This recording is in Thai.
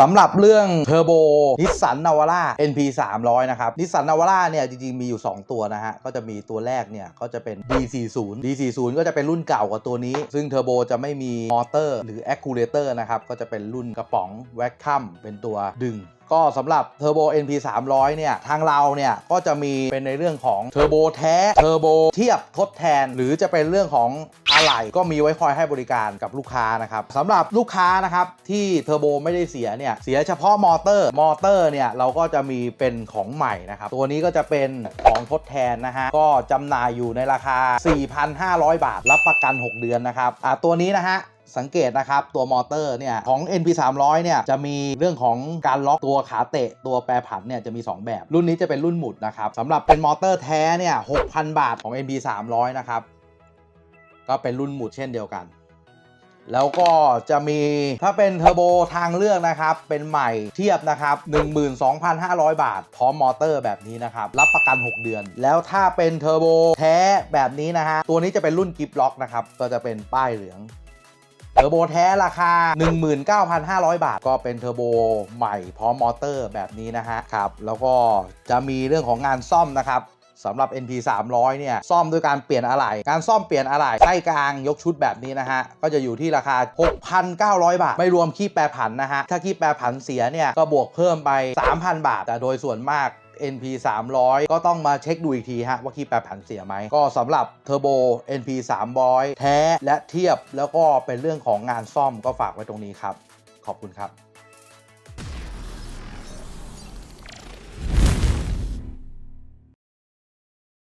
สำหรับเรื่องเทอร์โบนิสสันนาวาร่า NP 300 นะครับนิสสันนาวาร่าเนี่ยจริง ๆ มีอยู่ 2 ตัวนะฮะ ก็จะมีตัวแรกเนี่ย ก็จะเป็น D40 D40 ก็จะเป็นรุ่นเก่ากว่าตัวนี้ ซึ่งเทอร์โบจะไม่มีมอเตอร์หรือแอคคูเลเตอร์นะครับ ก็จะเป็นรุ่นกระป๋องแวคคัมเป็นตัวดึงก็สำหรับ Turbo NP 300 เนี่ย ทางเราเนี่ย ก็จะมีเป็นในเรื่องของเทอร์โบแท้เทอร์โบเทียบทดแทน หรือจะเป็นเรื่องของ ไหล่ก็มีไว้คอยให้บริการกับลูกค้านะครับสำหรับลูกค้านะครับที่เทอร์โบไม่ได้เสียเนี่ยเสียเฉพาะมอเตอร์มอเตอร์เนี่ยเราก็จะมีเป็นของใหม่นะครับตัวนี้ก็จะเป็นของทดแทนนะฮะก็จำหน่ายอยู่ในราคา 4,500 บาท รับประกัน 6 เดือนนะครับอะตัวนี้นะฮะสังเกตนะครับ ตัวมอเตอร์เนี่ยของ NP 300เนี่ยจะมีเรื่องของการล็อกตัวขาเตะตัวแปรผันเนี่ยจะมี 2 แบบ รุ่นนี้จะเป็นรุ่นหมุดนะครับสำหรับเป็นมอเตอร์แท้เนี่ย6,000 บาทของ NP 300นะครับ ก็เป็นรุ่นหมุดเช่นเดียวกัน แล้วก็จะมีถ้าเป็นเทอร์โบทางเลือกนะครับ เป็นใหม่เทียบนะครับ 12,500 บาท พร้อมมอเตอร์แบบนี้นะครับ รับประกัน 6 เดือน แล้วถ้าเป็นเทอร์โบแท้แบบนี้นะฮะ ตัวนี้จะเป็นรุ่นกิฟล็อกนะครับ ก็จะเป็นป้ายเหลืองเทอร์โบแท้ราคา 19,500 บาท ก็เป็นเทอร์โบใหม่พร้อมมอเตอร์แบบนี้นะฮะครับ แล้วก็จะมีเรื่องของงานซ่อมนะครับ สำหรับ NP 300เนี่ยซ่อมด้วยการเปลี่ยนอะไหล่การซ่อมเปลี่ยนอะไหล่ไส้กลางยกชุดแบบนี้นะฮะก็จะอยู่ที่ราคา 6,900 บาท ไม่รวมขี้แปรผันนะฮะถ้าขี้แปรผันเสียเนี่ยก็บวกเพิ่มไป 3,000 บาท แต่โดยส่วนมาก NP 300 ก็ต้องมาเช็คดูอีกทีฮะว่าขี้แปรผันเสียไหม ก็สำหรับเทอร์โบ NP 300 แท้และเทียบแล้วก็เป็นเรื่องของงานซ่อมก็ฝากไว้ตรงนี้ครับ ขอบคุณครับ